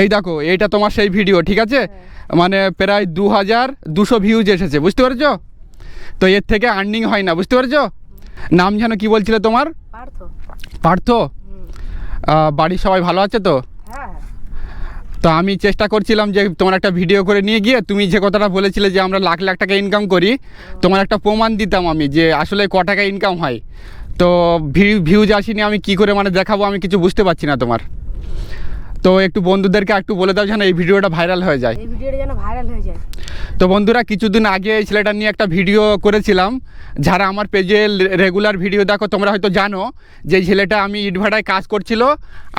এই দেখো এইটা তোমার সেই ভিডিও ঠিক আছে? মানে প্রায় দু হাজার দুশো ভিউজ এসেছে বুঝতে পেরেছ? তো এর থেকে আর্নিং হয় না বুঝতে পেরেছ? নাম যেন কি বলছিলে তোমার? পার্থ। পার্থ? বাড়ির সবাই ভালো আছে তো? হ্যাঁ তো আমি চেষ্টা করছিলাম যে তোমার একটা ভিডিও করে নিয়ে গিয়ে তুমি যে কথাটা বলেছিলে যে আমরা লাখ লাখ টাকা ইনকাম করি তোমার একটা প্রমাণ দিতাম আমি যে আসলে ক টাকা ইনকাম হয়। তো ভিউজ আসেনি আমি কি করে মানে দেখাবো আমি কিছু বুঝতে পারছি না তোমার। তো একটু বন্ধুদেরকে একটু বলে দাও যেন এই ভিডিওটা ভাইরাল হয়ে যায়। এই ভিডিওটা যেন ভাইরাল হয়ে যায়। তো বন্ধুরা কিছুদিন আগে এই ছেলেটা নিয়ে একটা ভিডিও করেছিলাম। যারা আমার পেজে রেগুলার ভিডিও দেখো তোমরা হয়তো জানো যে ছেলেটা আমি ইটভাটায় কাজ করছিল।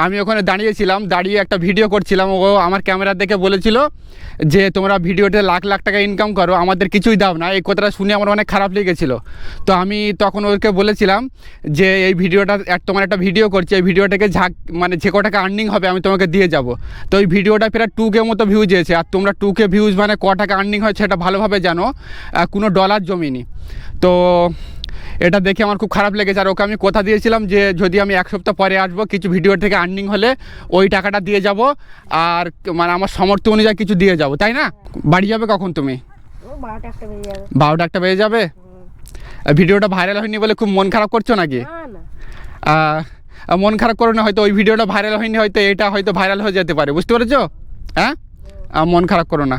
আমি ওখানে দাঁড়িয়েছিলাম দাঁড়িয়ে একটা ভিডিও করছিলাম। ও আমার ক্যামেরা দেখে বলেছিল যে তোমরা ভিডিওতে লাখ লাখ টাকা ইনকাম করো আমাদের কিছুই দাও না। এই কথাটা শুনে আমার অনেক খারাপ লেগেছিল। তো আমি তখন ওকে বলেছিলাম যে এই ভিডিওটা তোমার একটা ভিডিও করছি। এই ভিডিওটাকে ঝাঁক মানে যে ক টাকা আর্নিং হবে আমি তোমাকে দিয়ে যাব। তো ওই ভিডিওটা প্রায় টু কে মতো ভিউজ এসেছে আর তোমরা টু কে ভিউজ মানে ক টাকা আর্নিং হয় সেটা ভালোভাবে জানো। কোনো ডলার জমিনি তো এটা দেখে আমার খুব খারাপ লেগেছে। আর ওকে আমি কথা দিয়েছিলাম যে যদি আমি এক সপ্তাহ পরে আসব কিছু ভিডিও থেকে আর্নিং হলে ওই টাকাটা দিয়ে যাব। আর মানে আমার সামর্থ্য অনুযায়ী কিছু দিয়ে যাব। তাই না? বাড়ি যাবে কখন তুমি? বারোটা একটা বেজে যাবে। ভিডিওটা ভাইরাল হয়নি বলে খুব মন খারাপ করছ নাকি? মন খারাপ করো না, হয়তো ওই ভিডিওটা ভাইরাল হয়নি, হয়তো এটা হয়তো ভাইরাল হয়ে যেতে পারে, বুঝতে পেরেছ? হ্যাঁ? মন খারাপ করো না।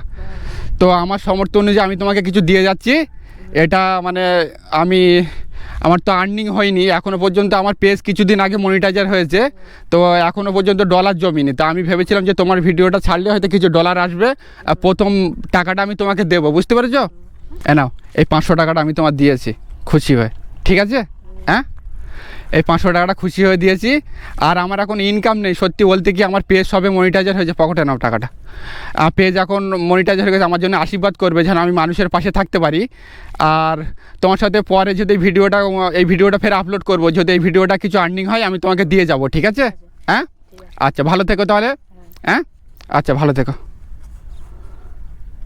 তো আমার সামর্থ্য অনুযায়ী আমি তোমাকে কিছু দিয়ে যাচ্ছি। এটা মানে আমি, আমার তো আর্নিং হয়নি এখনও পর্যন্ত আমার পেজ কিছুদিন আগে মনিটাইজার হয়েছে। তো এখনও পর্যন্ত ডলার জমিনি। তো আমি ভেবেছিলাম যে তোমার ভিডিওটা ছাড়লে হয়তো কিছু ডলার আসবে প্রথম টাকাটা আমি তোমাকে দেবো, বুঝতে পেরেছ? এ নাও, এই পাঁচশো টাকাটা আমি তোমার দিয়েছি, খুশি হয়ে, ঠিক আছে? হ্যাঁ? এই পাঁচশো টাকাটা খুশি হয়ে দিয়েছি। আর আমার এখন ইনকাম নেই, সত্যি বলতে কি আমার পেজ সবে মনিটাইজার হয়েছে, পকেটে নাও টাকাটা। আর পেজ এখন মনিটাইজার হয়ে গেছে, আমার জন্য আশীর্বাদ করবে, যেন আমি মানুষের পাশে থাকতে পারি। আর তোমার সাথে পরে যদি ভিডিওটা, এই ভিডিওটা ফের আপলোড করব, যদি এই ভিডিওটা কিছু আর্নিং হয়, আমি তোমাকে দিয়ে যাব, ঠিক আছে? হ্যাঁ? আচ্ছা ভালো থেকো তাহলে। হ্যাঁ? আচ্ছা ভালো থেকো।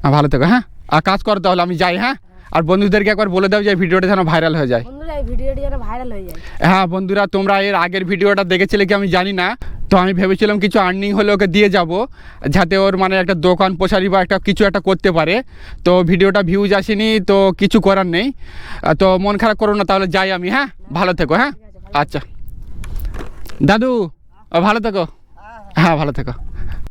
হ্যাঁ ভালো থেকো হ্যাঁ? আর কাজ করো তাহলে, আমি যাই হ্যাঁ? আর বন্ধুদেরকে একবার বলে দাও যে ভিডিওটা যেন ভাইরাল হয়ে যায়। বন্ধুরা এই ভিডিওটি যেন ভাইরাল হয়ে যায়। হ্যাঁ বন্ধুরা তোমরা এর আগের ভিডিওটা দেখেছিলে কি আমি জানি না। তো আমি ভেবেছিলাম কিছু আর্নিং হলে ওকে দিয়ে যাব যাতে ওর মানে একটা দোকান পোশারি বা একটা কিছু একটা করতে পারে। তো ভিডিওটা ভিউজ আসেনি তো কিছু করার নেই। তো মন খারাপ করো না তাহলে যাই আমি হ্যাঁ? ভালো থেকো হ্যাঁ? আচ্ছা। দাদু ভালো থেকো। হ্যাঁ ভালো থেকো।